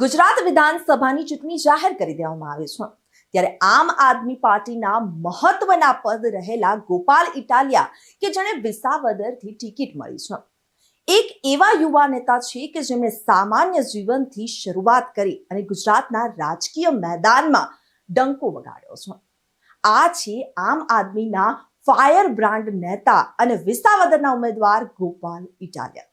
ગુજરાત વિધાનસભાની ચૂંટણી જાહેર કરી દેવામાં આવી છે. ત્યારે આમ આદમી પાર્ટીના મહત્વના પદ રહેલા ગોપાલ ઇટાલિયા કે જેને વિસાવદરથી ટિકિટ મળી છે. એક એવા યુવા નેતા છે કે જેમણે સામાન્ય જીવનથી શરૂઆત કરી અને ગુજરાતના રાજકીય મેદાનમાં ડંકો વગાડ્યો છે. આ છે આમ આદમીના ફાયર બ્રાન્ડ નેતા અને વિસાવદરના ઉમેદવાર ગોપાલ ઇટાલિયા.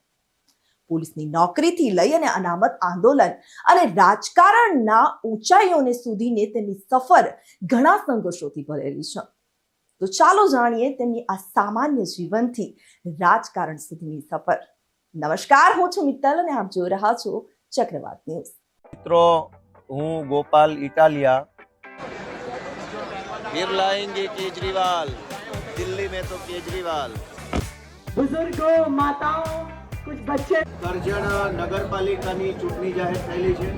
પોલીસની નોકરીથી લઈ અને અનામત આંદોલન અને રાજકારણના ઊંચાઈઓને સુધીને તેમની સફર ઘણા સંઘર્ષોથી ભરેલી છે તો ચાલો જાણીએ તેમની આ સામાન્ય જીવનથી રાજકારણ સુધીની સફર નમસ્કાર હું છું મિત્તલ અને આપ જોઈ રહ્યા છો ચક્રવાત ન્યૂઝ મિત્રો હું ગોપાલ ઇટાલિયા फिर लाएंगे केजरीवाल दिल्ली में तो केजरीवाल बुजुर्गों माताओं કુછ બચ્ચે નગરપાલિકાની ચૂંટણી જાહેર થયેલી છે.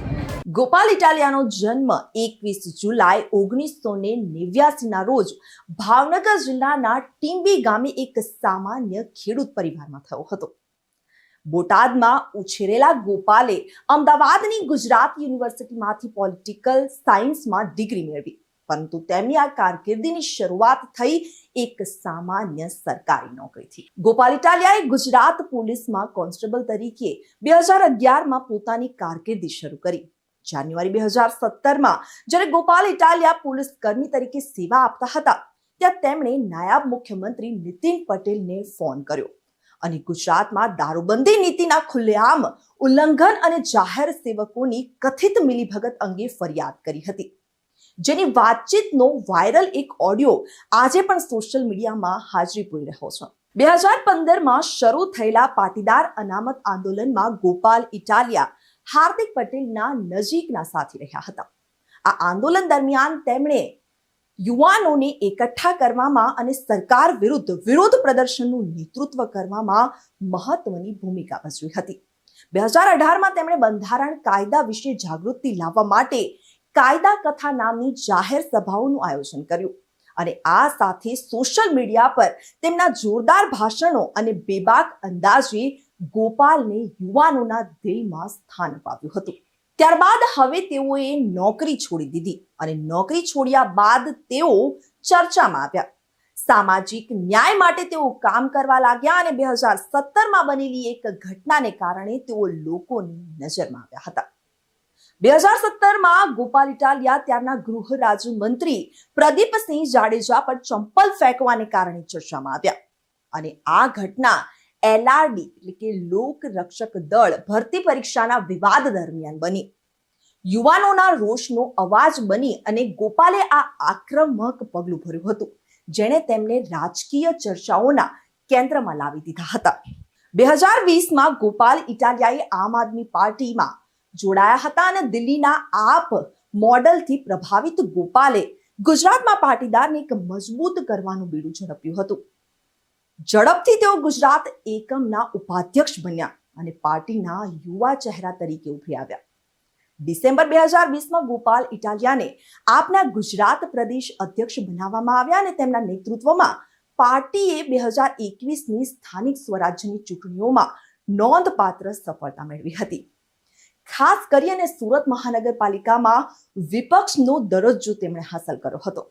ગોપાલ ઇટાલિયાનો જન્મ એકવીસ જુલાઈ ઓગણીસો ને નેવ્યાસીના રોજ ભાવનગર જિલ્લાના ટીંબી ગામે એક સામાન્ય ખેડૂત પરિવારમાં થયો હતો. બોટાદમાં ઉછેરેલા ગોપાલે અમદાવાદની ગુજરાત યુનિવર્સિટીમાંથી પોલિટિકલ સાયન્સમાં ડિગ્રી મેળવી. પરંતુ તેમની આ કારકિર્દીની શરૂઆત થઈ એક સામાન્ય સરકારી નોકરીથી. ગોપાલ ઇટાલિયાએ ગુજરાત પોલીસમાં કોન્સ્ટેબલ તરીકે બે હજાર અગિયારમાં પોતાની કારકિર્દી શરૂ કરી. જાન્યુઆરી બે હજાર સત્તરમાં જ્યારે ગોપાલ ઇટાલિયા પોલીસ કર્મી તરીકે સેવા આપતા હતા, ત્યાં તેમણે નાયબ મુખ્યમંત્રી નીતિન પટેલને ફોન કર્યો અને ગુજરાતમાં દારૂબંધી નીતિના ખુલ્લેઆમ ઉલ્લંઘન અને જાહેર સેવકોની કથિત મિલીભગત અંગે ફરિયાદ કરી હતી. જેની વાતચીતનો વાયરલ એક ઓડિયો આજે પણ સોશિયલ મીડિયામાં હાજરી પૂરી રહ્યો છે. બે હજાર પંદરમાં શરૂ થયેલા પાટીદાર અનામત આંદોલનમાં ગોપાલ ઇટાલિયા, હાર્દિક પટેલના નજીકના સાથી રહ્યા હતા. આ આંદોલન દરમિયાન તેમણે યુવાનોને એકઠા કરવામાં અને સરકાર વિરુદ્ધ વિરોધ પ્રદર્શનનું નેતૃત્વ કરવામાં મહત્વની ભૂમિકા ભજવી હતી. બે હજાર અઢારમાં તેમણે બંધારણ કાયદા વિશે જાગૃતિ લાવવા માટે કાયદા કથા નામની જાહેર સભાઓનું આયોજન કર્યું અને આ સાથે સોશિયલ મીડિયા પર તેમના જોરદાર ભાષણો અને બેબાક અંદાજે ગોપાલને યુવાનોના દિલમાં સ્થાન અપાવ્યું હતું. ત્યારબાદ હવે તેઓએ નોકરી છોડી દીધી અને નોકરી છોડ્યા બાદ તેઓ ચર્ચામાં આવ્યા. સામાજિક ન્યાય માટે તેઓ કામ કરવા લાગ્યા અને બે હજાર સત્તરમાં બનેલી એક ઘટનાને કારણે તેઓ લોકોની નજરમાં આવ્યા હતા. બે હજાર સત્તરમાં ગોપાલ ઇટાલિયા ત્યારના ગૃહ રાજ્યમંત્રી પ્રદીપસિંહ જાડેજા પર ચંપલ ફેંકવાને કારણે ચર્ચામાં આવ્યા. અને આ ઘટના એલઆરડી એટલે કે લોક રક્ષક દળ ભરતી પરીક્ષાના વિવાદ દરમિયાન બની. યુવાનોના રોષનો અવાજ બની અને ગોપાલે આ આક્રમક પગલું ભર્યું હતું, જેણે તેમને રાજકીય ચર્ચાઓના કેન્દ્રમાં લાવી દીધા હતા. બે હજાર વીસમાં ગોપાલ ઇટાલિયાએ આમ આદમી પાર્ટીમાં જોડાયા હતા અને દિલ્હીના આપ મોડલથી પ્રભાવિત ગોપાલે ગુજરાતમાં પાટીદારને એક મજબૂત કરવાનું બીડું ઝડપ્યું હતું. ઝડપથી તેઓ ગુજરાત એકમના ઉપાધ્યક્ષ બન્યા અને પાર્ટીના યુવા ચહેરા તરીકે ઉભરી આવ્યા. ડિસેમ્બર બે હજાર વીસમાં ગોપાલ ઇટાલિયાને આપના ગુજરાત પ્રદેશ અધ્યક્ષ બનાવવામાં આવ્યા અને તેમના નેતૃત્વમાં પાર્ટીએ બે હજાર એકવીસની સ્થાનિક સ્વરાજ્યની ચૂંટણીઓમાં નોંધપાત્ર સફળતા મેળવી હતી. ખાસ કરી અને સુરત મહાનગરપાલિકામાં વિપક્ષનો દરજ્જો તેમણે હાંસલ કર્યો હતો.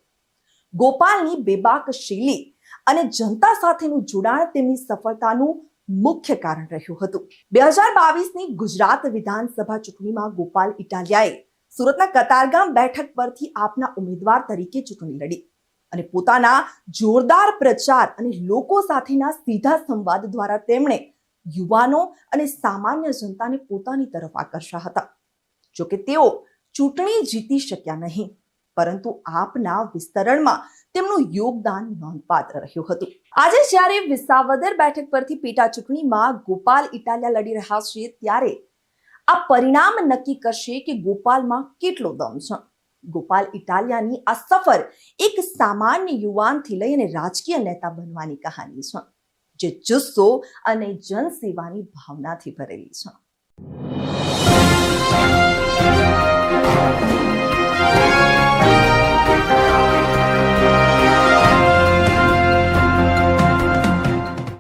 ગોપાલની બેબાક શૈલી અને જનતા સાથેનું જોડાણ તેમની સફળતાનું મુખ્ય કારણ રહ્યું હતું. બે હજાર બાવીસની ગુજરાત વિધાનસભા ચૂંટણીમાં ગોપાલ ઇટાલિયાએ સુરતના કતારગામ બેઠક પરથી આપના ઉમેદવાર તરીકે ચૂંટણી લડી અને પોતાના જોરદાર પ્રચાર અને લોકો સાથેના સીધા સંવાદ દ્વારા તેમણે યુવાનો અને સામાન્ય જનતાને પોતાની તરફ આકર્ષ્યા હતા. જોકે તેઓ ચૂંટણી જીતી શક્યા નહીં, પરંતુ આપના વિસ્તરણમાં તેમનું યોગદાન નોંધપાત્ર રહ્યું હતું. આજે જ્યારે વિસાવદર બેઠક પરથી પેટા ચૂંટણીમાં ગોપાલ ઇટાલિયા લડી રહ્યા છે, ત્યારે આ પરિણામ નક્કી કરશે કે ગોપાલમાં કેટલો દમ છે. ગોપાલ ઇટાલિયાની આ સફર એક સામાન્ય યુવાનથી લઈને રાજકીય નેતા બનવાની કહાની છે. જે જુસ્સો અને જનસેવાની ભાવનાથી ભરેલી છે.